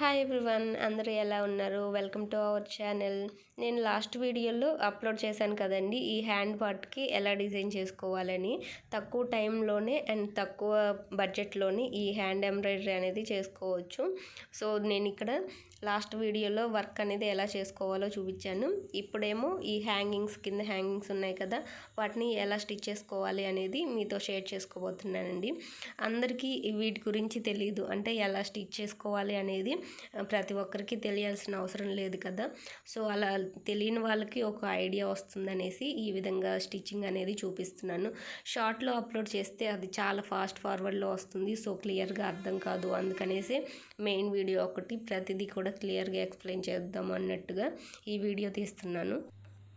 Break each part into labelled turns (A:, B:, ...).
A: Hi everyone అందరూ ఎలా ఉన్నారు? వెల్కమ్ టు అవర్ ఛానల్ నేను లాస్ట్ వీడియోలో అప్లోడ్ చేశాను కదండి ఈ హ్యాండ్ పార్ట్కి ఎలా డిజైన్ చేసుకోవాలని తక్కువ టైంలోనే అండ్ తక్కువ బడ్జెట్లోనే ఈ హ్యాండ్ ఎంబ్రాయిడరీ అనేది చేసుకోవచ్చు. సో నేను ఇక్కడ లాస్ట్ వీడియోలో వర్క్ అనేది ఎలా చేసుకోవాలో చూపించాను. ఇప్పుడేమో ఈ హ్యాంగింగ్స్ కింద హ్యాంగింగ్స్ ఉన్నాయి కదా వాటిని ఎలా స్టిచ్ చేసుకోవాలి అనేది మీతో షేర్ చేసుకోబోతున్నానండి. అందరికీ వీటి గురించి తెలియదు అంటే ఎలా స్టిచ్ చేసుకోవాలి అనేది ప్రతి ఒక్కరికి తెలియాల్సిన అవసరం లేదు కదా. సో అలా తెలియని వాళ్ళకి ఒక ఐడియా వస్తుందనేసి ఈ విధంగా స్టిచ్చింగ్ అనేది చూపిస్తున్నాను. షార్ట్లో అప్లోడ్ చేస్తే అది చాలా ఫాస్ట్ ఫార్వర్డ్లో వస్తుంది సో క్లియర్గా అర్థం కాదు. అందుకనేసి మెయిన్ వీడియో ఒకటి ప్రతిదీ కూడా క్లియర్గా ఎక్స్ప్లెయిన్ చేద్దాం అన్నట్టుగా ఈ వీడియో తీస్తున్నాను.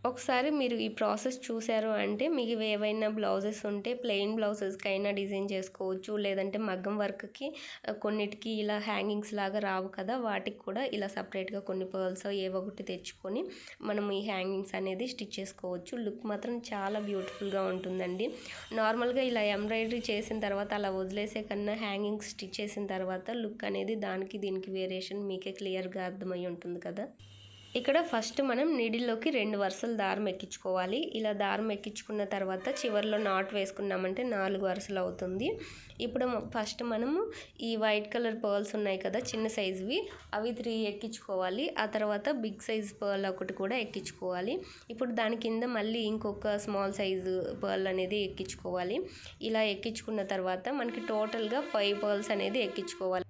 A: ఒకసారి మీరు ఈ ప్రాసెస్ చూశారు అంటే మీకు ఏవైనా బ్లౌజెస్ ఉంటే ప్లెయిన్ బ్లౌజెస్కి అయినా డిజైన్ చేసుకోవచ్చు. లేదంటే మగ్గం వర్క్కి కొన్నిటికి ఇలా హ్యాంగింగ్స్ లాగా రావు కదా వాటికి కూడా ఇలా సపరేట్గా కొన్ని పర్ల్స్ ఏవో ఒకటి తెచ్చుకొని మనం ఈ హ్యాంగింగ్స్ అనేది స్టిచ్ చేసుకోవచ్చు. లుక్ మాత్రం చాలా బ్యూటిఫుల్గా ఉంటుందండి. నార్మల్గా ఇలా ఎంబ్రాయిడరీ చేసిన తర్వాత అలా వదిలేసే కన్నా హ్యాంగింగ్స్ స్టిచ్ చేసిన తర్వాత లుక్ అనేది దానికి దీనికి వేరియేషన్ మీకే క్లియర్గా అర్థమై ఉంటుంది కదా. ఇక్కడ ఫస్ట్ మనం నీడిల్లోకి రెండు వరుసలు దారం ఎక్కించుకోవాలి. ఇలా దారం ఎక్కించుకున్న తర్వాత చివరిలో నాట్ వేసుకున్నామంటే నాలుగు వరుసలు అవుతుంది. ఇప్పుడు ఫస్ట్ మనము ఈ వైట్ కలర్ పర్ల్స్ ఉన్నాయి కదా చిన్న సైజువి అవి త్రీ ఎక్కించుకోవాలి. ఆ తర్వాత బిగ్ సైజ్ పర్ల్ ఒకటి కూడా ఎక్కించుకోవాలి. ఇప్పుడు దాని కింద మళ్ళీ ఇంకొక స్మాల్ సైజు పర్ల్ అనేది ఎక్కించుకోవాలి. ఇలా ఎక్కించుకున్న తర్వాత మనకి టోటల్గా ఫైవ్ పర్ల్స్ అనేది ఎక్కించుకోవాలి.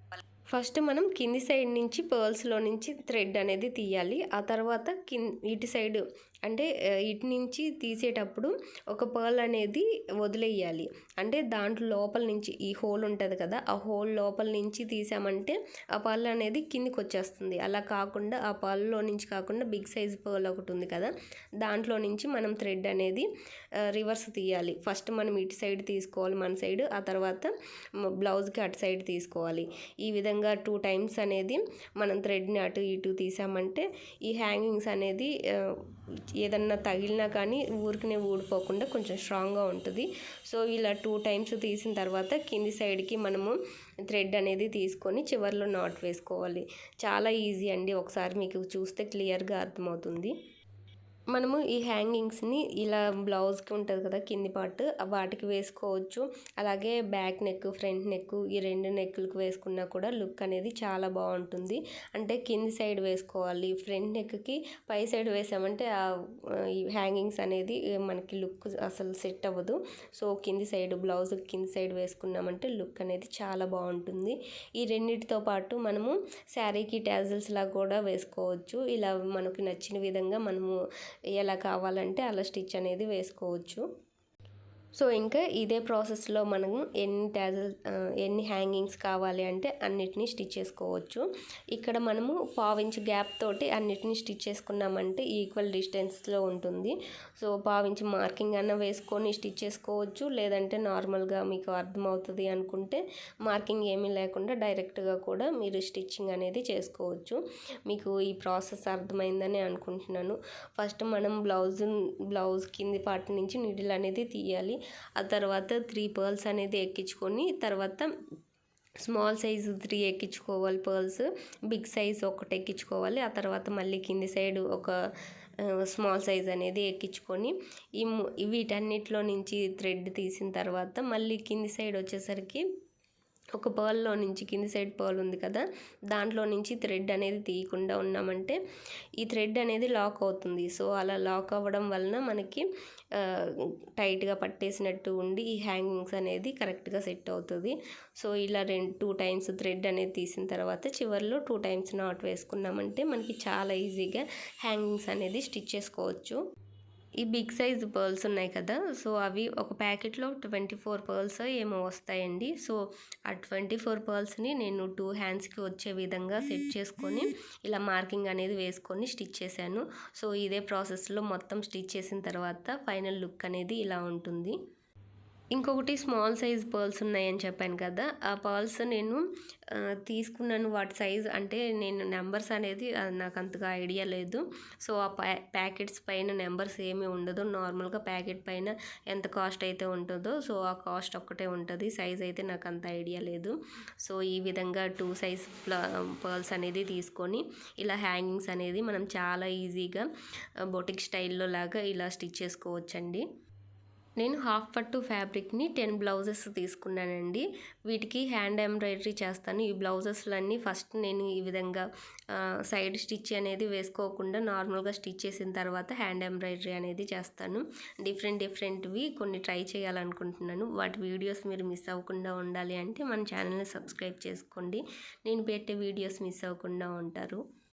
A: ఫస్ట్ మనం కింది సైడ్ నుంచి పర్ల్స్లో నుంచి థ్రెడ్ అనేది తీయాలి. ఆ తర్వాత కిన్ ఇటు సైడ్ అంటే ఇటు నుంచి తీసేటప్పుడు ఒక పర్ల్ అనేది వదిలేయాలి. అంటే దాంట్లో లోపల నుంచి ఈ హోల్ ఉంటుంది కదా ఆ హోల్ లోపల నుంచి తీసామంటే ఆ పర్ల్ అనేది కిందికి వచ్చేస్తుంది. అలా కాకుండా ఆ పర్ల్లో నుంచి కాకుండా బిగ్ సైజ్ పర్ల్ ఒకటి ఉంది కదా దాంట్లో నుంచి మనం థ్రెడ్ అనేది రివర్స్ తీయాలి. ఫస్ట్ మనం ఇటు సైడ్ తీసుకోవాలి మన సైడ్ ఆ తర్వాత బ్లౌజ్కి అటు సైడ్ తీసుకోవాలి. ఈ విధంగా టూ టైమ్స్ అనేది మనం థ్రెడ్ని అటు ఇటు తీసామంటే ఈ హ్యాంగింగ్స్ అనేది ఏదన్నా తగిలినా కానీ ఊరికనే ఊడిపోకుండా కొంచెం స్ట్రాంగ్గా ఉంటుంది. సో ఇలా టూ టైమ్స్ తీసిన తర్వాత కింది సైడ్కి మనము థ్రెడ్ అనేది తీసుకొని చివర్లో నాట్ వేసుకోవాలి. చాలా ఈజీ అండి. ఒకసారి మీకు చూస్తే క్లియర్గా అర్థమవుతుంది. మనము ఈ హ్యాంగింగ్స్ని ఇలా బ్లౌజ్కి ఉంటుంది కదా కింది పార్ట్ వాటికి వేసుకోవచ్చు. అలాగే బ్యాక్ నెక్ ఫ్రంట్ నెక్ ఈ రెండు నెక్లకు వేసుకున్నా కూడా లుక్ అనేది చాలా బాగుంటుంది. అంటే కింది సైడ్ వేసుకోవాలి ఫ్రంట్ నెక్కి పై సైడ్ వేసామంటే ఆ ఈ హ్యాంగింగ్స్ అనేది మనకి లుక్ అసలు సెట్ అవ్వదు. సో కింది సైడ్ బ్లౌజ్ కింది సైడ్ వేసుకున్నామంటే లుక్ అనేది చాలా బాగుంటుంది. ఈ రెండింటితో పాటు మనము శారీకి ట్యాజల్స్ లాగా కూడా వేసుకోవచ్చు. ఇలా మనకు నచ్చిన విధంగా మనము ఎలా కావాలంటే అలా స్టిచ్ అనేది వేసుకోవచ్చు. సో ఇంకా ఇదే ప్రాసెస్లో మనము ఎన్ని ట్యాజల్ ఎన్ని హ్యాంగింగ్స్ కావాలి అంటే అన్నిటినీ స్టిచ్ చేసుకోవచ్చు. ఇక్కడ మనము పావించ్ గ్యాప్ తోటి అన్నిటినీ స్టిచ్ చేసుకున్నామంటే ఈక్వల్ డిస్టెన్స్లో ఉంటుంది. సో పావించి మార్కింగ్ అన్న వేసుకొని స్టిచ్ చేసుకోవచ్చు. లేదంటే నార్మల్గా మీకు అర్థమవుతుంది అనుకుంటే మార్కింగ్ ఏమీ లేకుండా డైరెక్ట్గా కూడా మీరు స్టిచ్చింగ్ అనేది చేసుకోవచ్చు. మీకు ఈ ప్రాసెస్ అర్థమైందని అనుకుంటున్నాను. ఫస్ట్ మనం బ్లౌజ్ బ్లౌజ్ కింది పార్ట్ నుంచి నీడిల్ అనేది తీయాలి. ఆ తర్వాత త్రీ పర్ల్స్ అనేది ఎక్కించుకొని తర్వాత స్మాల్ సైజు త్రీ ఎక్కించుకోవాలి పర్ల్స్ బిగ్ సైజ్ ఒకటి ఎక్కించుకోవాలి. ఆ తర్వాత మళ్ళీ కింది సైడ్ ఒక స్మాల్ సైజ్ అనేది ఎక్కించుకొని ఈ వీటన్నిటిలో నుంచి థ్రెడ్ తీసిన తర్వాత మళ్ళీ కింది సైడ్ వచ్చేసరికి ఒక పర్ల్లో నుంచి కింది సైడ్ పర్ల్ ఉంది కదా దాంట్లో నుంచి థ్రెడ్ అనేది తీయకుండా ఉన్నామంటే ఈ థ్రెడ్ అనేది లాక్ అవుతుంది. సో అలా లాక్ అవ్వడం వలన మనకి టైట్గా పట్టేసినట్టు ఉండి ఈ హ్యాంగింగ్స్ అనేది కరెక్ట్గా సెట్ అవుతుంది. సో ఇలా రెండు టూ టైమ్స్ థ్రెడ్ అనేది తీసిన తర్వాత చివరిలో టూ టైమ్స్ నాట్ వేసుకున్నామంటే మనకి చాలా ఈజీగా హ్యాంగింగ్స్ అనేది స్టిచ్ చేసుకోవచ్చు. ఈ బిగ్ సైజ్ పర్ల్స్ ఉన్నాయి కదా సో అవి ఒక ప్యాకెట్లో ట్వంటీ ఫోర్ పర్ల్స్ ఏమో వస్తాయండి. సో ఆ ట్వంటీ ఫోర్ పర్ల్స్ని నేను టూ హ్యాండ్స్కి వచ్చే విధంగా సెట్ చేసుకొని ఇలా మార్కింగ్ అనేది వేసుకొని స్టిచ్ చేశాను. సో ఇదే ప్రాసెస్లో మొత్తం స్టిచ్ చేసిన తర్వాత ఫైనల్ లుక్ అనేది ఇలా ఉంటుంది. ఇంకొకటి స్మాల్ సైజ్ పర్ల్స్ ఉన్నాయని చెప్పాను కదా ఆ పర్ల్స్ నేను తీసుకున్నాను. వాటి సైజ్ అంటే నేను నెంబర్స్ అనేది నాకు అంతగా ఐడియా లేదు. సో ఆ ప్యా ప్యాకెట్స్ పైన నెంబర్స్ ఏమీ ఉండదు. నార్మల్గా ప్యాకెట్ పైన ఎంత కాస్ట్ అయితే ఉంటుందో సో ఆ కాస్ట్ ఒక్కటే ఉంటుంది. సైజ్ అయితే నాకు అంత ఐడియా లేదు. సో ఈ విధంగా టూ సైజ్ పర్ల్స్ అనేది తీసుకొని ఇలా హ్యాంగింగ్స్ అనేది మనం చాలా ఈజీగా బొటిక్ స్టైల్లో లాగా ఇలా స్టిచ్ చేసుకోవచ్చండి. నేను హాఫ్ పట్టు ఫ్యాబ్రిక్ని టెన్ బ్లౌజెస్ తీసుకున్నానండి. వీటికి హ్యాండ్ ఎంబ్రాయిడరీ చేస్తాను. ఈ బ్లౌజెస్లన్నీ ఫస్ట్ నేను ఈ విధంగా సైడ్ స్టిచ్ అనేది వేసుకోకుండా నార్మల్గా స్టిచ్ చేసిన తర్వాత హ్యాండ్ ఎంబ్రాయిడరీ అనేది చేస్తాను. డిఫరెంట్ డిఫరెంట్వి కొన్ని ట్రై చేయాలనుకుంటున్నాను. వాటి వీడియోస్ మీరు మిస్ అవ్వకుండా ఉండాలి అంటే మన ఛానల్ని సబ్స్క్రైబ్ చేసుకోండి. నేను పెట్టే వీడియోస్ మిస్ అవ్వకుండా ఉంటారు.